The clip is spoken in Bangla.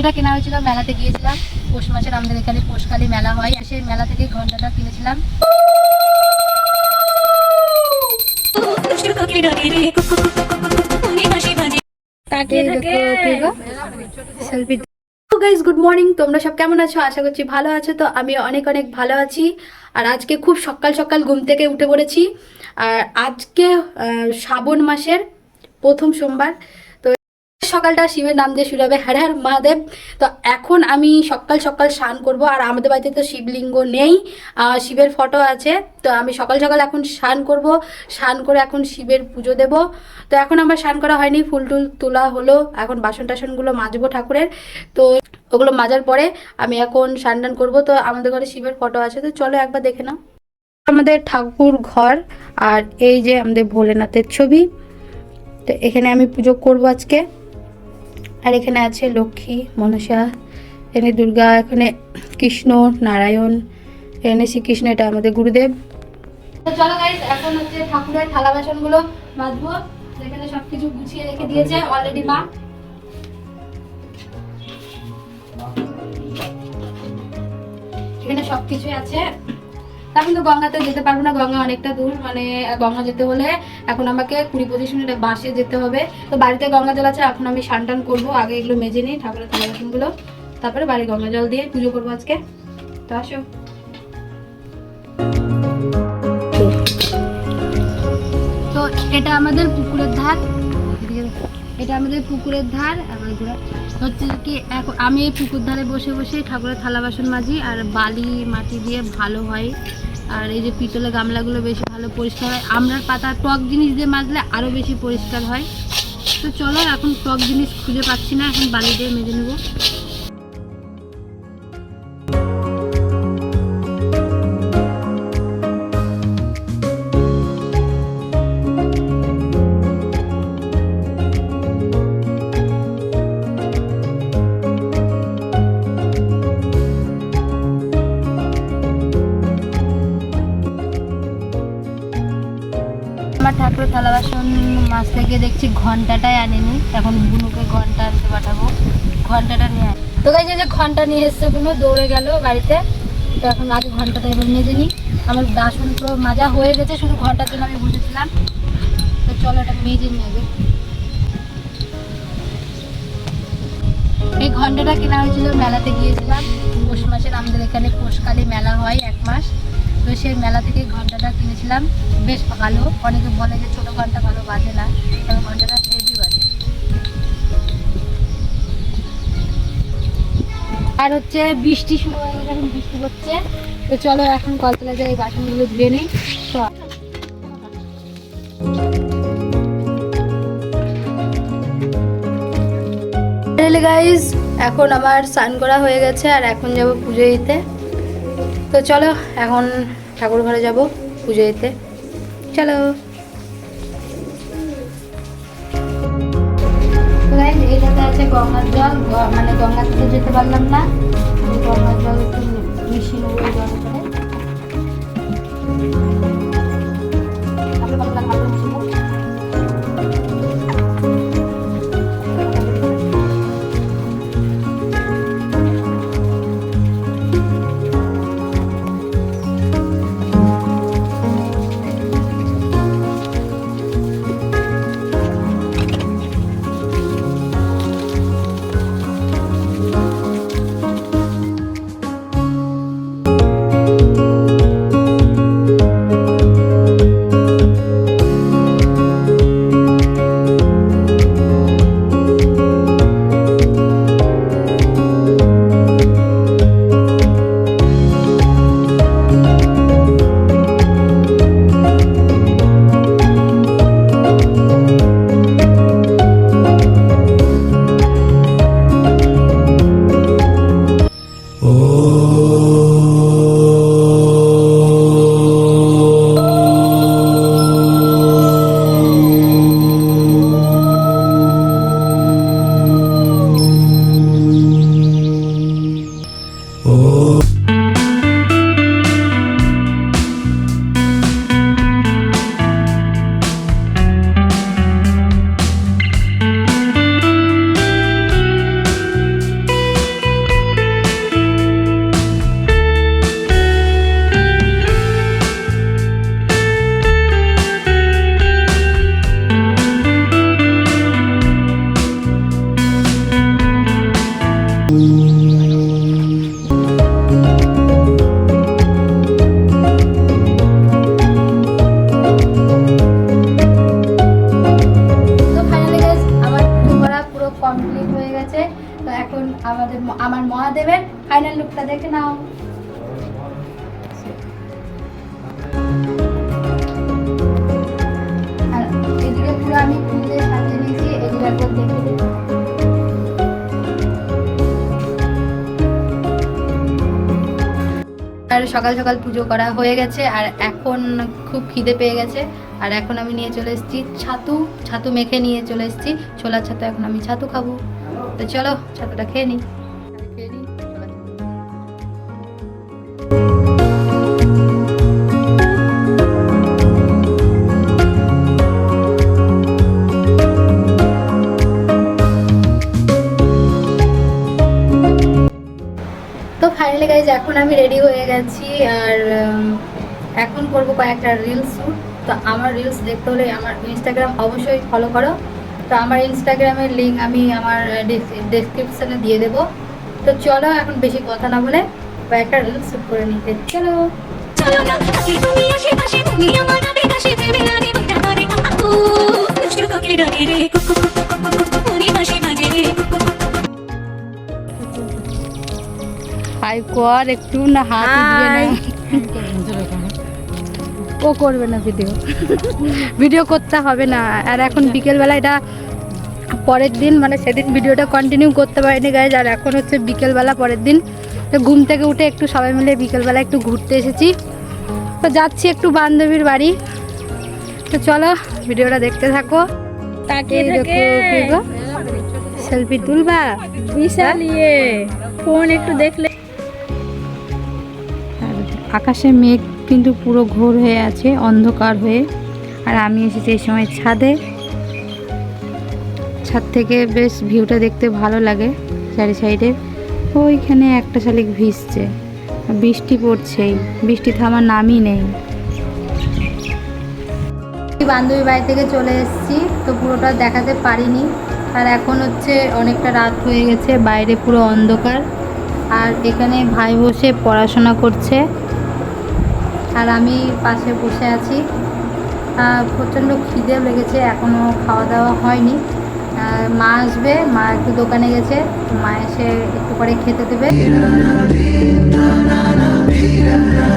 ঘন্টাটা কেনা হয়েছিল মেলাতে গিয়েছিলাম। পৌষ মাসের আমাদের এখানে পৌষকালী মেলা হয় সেই মেলা থেকে ঘন্টাটা কিনেছিলাম। গাইজ গুড মর্নিং তোমরা সব কেমন আছো? আশা করছি ভালো আছো। তো আমি অনেক অনেক ভালো আছি। আর আজকে খুব সকাল সকাল ঘুম থেকে উঠে পড়েছি। আর আজকে আহ, শ্রাবণ মাসের প্রথম সোমবার। সকালটা শিবের নাম দিয়ে শুরু হবে হ্যার হ্যার মহাদেব। তো এখন আমি সকাল সকাল স্নান করব আর আমাদের বাড়িতে তো শিবলিঙ্গ নেই শিবের ফটো আছে। তো আমি সকাল সকাল এখন স্নান করব, স্নান করে এখন শিবের পুজো দেব। তো এখন আমার স্নান করা হয়নি, ফুল টুল তোলা হলো, এখন বাসন টাসনগুলো মাজবো ঠাকুরের। তো ওগুলো মাজার পরে আমি এখন স্নান টান করব। তো আমাদের ঘরে শিবের ফটো আছে, তো চলো একবার দেখে নাও। আমাদের ঠাকুর ঘর আর এই যে আমাদের ভোলেনাথের ছবি। তো এখানে আমি পুজো করব আজকে। আর এখানে আছে লক্ষ্মী, মনসা, এখানে দুর্গা, এখানে কৃষ্ণ, নারায়ণ, এখানে শ্রীকৃষ্ণ, এটা আমাদের গুরুদেব। চলো এখন হচ্ছে ঠাকুরের থালা মাজবো। সবকিছু গুছিয়ে রেখে দিয়েছে অলরেডি মা। এখানে সবকিছুই আছে। তা কিন্তু গঙ্গাতে যেতে পারব না, গঙ্গা অনেকটা দূর মানে গঙ্গা যেতে হলে এখন আমাকে কুড়ি পঁচিশ মিনিট বাসে যেতে হবে। তো বাড়িতে গঙ্গা জল আছে, এখন আমি স্নান টান করব, আগে এগুলো মেজে নিই, ঠাকুরের থালা তারপরে বাড়ি গঙ্গা জল দিয়ে পুজো করব আজকে। তো আসো। তো এটা আমাদের পুকুরের ধার। এটা আমাদের পুকুরের ধার আমার হচ্ছে কি এখন আমি এই পুকুর ধারে বসে বসে ঠাকুরের থালা বাসন মাজি, আর বালি মাটি দিয়ে ভালো হয়। আর এই যে পিতলের গামলাগুলো বেশি ভালো পরিষ্কার হয়। আমরার পাতা টক জিনিস দিয়ে মাজলে আরও বেশি পরিষ্কার হয়। তো চলো, এখন টক জিনিস খুঁজে পাচ্ছি না, এখন বালি দিয়ে মেজে নেব। থালা বাসন মাছ থেকে দেখছি ঘন্টাটাই আনেনি। এখন বুনুকে ঘণ্টা আনতে পাঠাবো। ঘন্টাটা নিয়ে। তো গাই যে ঘণ্টা নিয়ে এসছে বুনু, দৌড়ে গেল বাড়িতে। তো এখন আগে ঘন্টাটা এবার মেজে নিই। আমার বাসন পুরো মাজা হয়ে গেছে, শুধু ঘণ্টার জন্য আমি বসেছিলাম তো চলো এটা মেজে নিয়ে আগে। এই ঘন্টাটা কেনা হয়েছিল মেলাতে গিয়েছিলাম। পৌষ মাসের আমাদের এখানে পৌষকালী মেলা হয় এক মাস। তো সেই মেলা থেকে ঘন্টাটা কিনেছিলাম বেশ ভালো। অনেকে বলে যে ছোট ঘণ্টা ভালো বাজে না তবে ঘন্টাটা হেভি বাজে। আর হচ্ছে বৃষ্টি শুরু হয়ে গেছে, এখন বৃষ্টি হচ্ছে। তো চলো এখন কলতলা যাই বাসনগুলো ধুয়ে নিই। গাইজ এখন আমার স্নান করা হয়ে গেছে, আর এখন যাব পুজো দিতে। তো চলো, এখন ঠাকুর ঘরে যাব। পুজো দিতে। চলো। এটাতে আছে গঙ্গার জল মানে গঙ্গার তো যেতে পারলাম না। আর সকাল সকাল পুজো করা হয়ে গেছে, আর এখন খুব খিদে পেয়ে গেছে। আর এখন আমি নিয়ে চলে এসেছি ছাতু ছাতু মেখে নিয়ে চলে এসেছি। ছোলার ছাতু এখন আমি ছাতু খাব। তো চলো, ছাতুটা খেয়ে নিই এখন আমি রেডি হয়ে গেছি আর এখন করব কয়েকটা রিলস শ্যুট তো আমার রিলস দেখতে হলে আমার ইনস্টাগ্রাম অবশ্যই ফলো করো। তো আমার ইনস্টাগ্রামের লিঙ্ক আমি আমার ডেসক্রিপশানে দিয়ে দেবো। তো চলো এখন বেশি কথা না বলে কয়েকটা রিলস শ্যুট করে নিতে চলো। চলো। হাই কর একটু না হাত উঠবে না। ও করবে না ভিডিও ভিডিও করতে হবে না। আর এখন বিকেলবেলা এটা পরের দিন মানে সেদিন ভিডিওটা কন্টিনিউ করতে পারিনি গাইজ আর এখন হচ্ছে বিকেলবেলা পরের দিন। তো ঘুম থেকে উঠে একটু সবাই মিলে বিকেলবেলা একটু ঘুরতে এসেছি। তো যাচ্ছি একটু বান্ধবীর বাড়ি। তো চলো ভিডিওটা দেখতে থাকো। তাকিয়ে দেখো থাকে। কি গো? সেলফি তুলবা? বিশাল ইয়ে। ফোন একটু দেখলে আকাশে মেঘ কিন্তু পুরো ঘোর হয়ে আছে, অন্ধকার হয়ে। আর আমি এসেছি এই সময় ছাদে। ছাদ থেকে বেশ ভিউটা দেখতে ভালো লাগে চারি সাইডে। ওইখানে একটা শালিক ভিজছে। বৃষ্টি পড়ছেই, বৃষ্টি থামার নামই নেই। বান্ধবী বাড়ি থেকে চলে এসেছি, তো পুরোটা দেখাতে পারিনি। আর এখন হচ্ছে অনেকটা রাত হয়ে গেছে, বাইরে পুরো অন্ধকার। আর এখানে ভাই বসে পড়াশোনা করছে। আর আমি পাশে বসে আছি। প্রচণ্ড খিদে লেগেছে এখনও খাওয়া দাওয়া হয়নি মা আসবে, মা একটু দোকানে গেছে, মা এসে একটু পরে খেতে দেবে।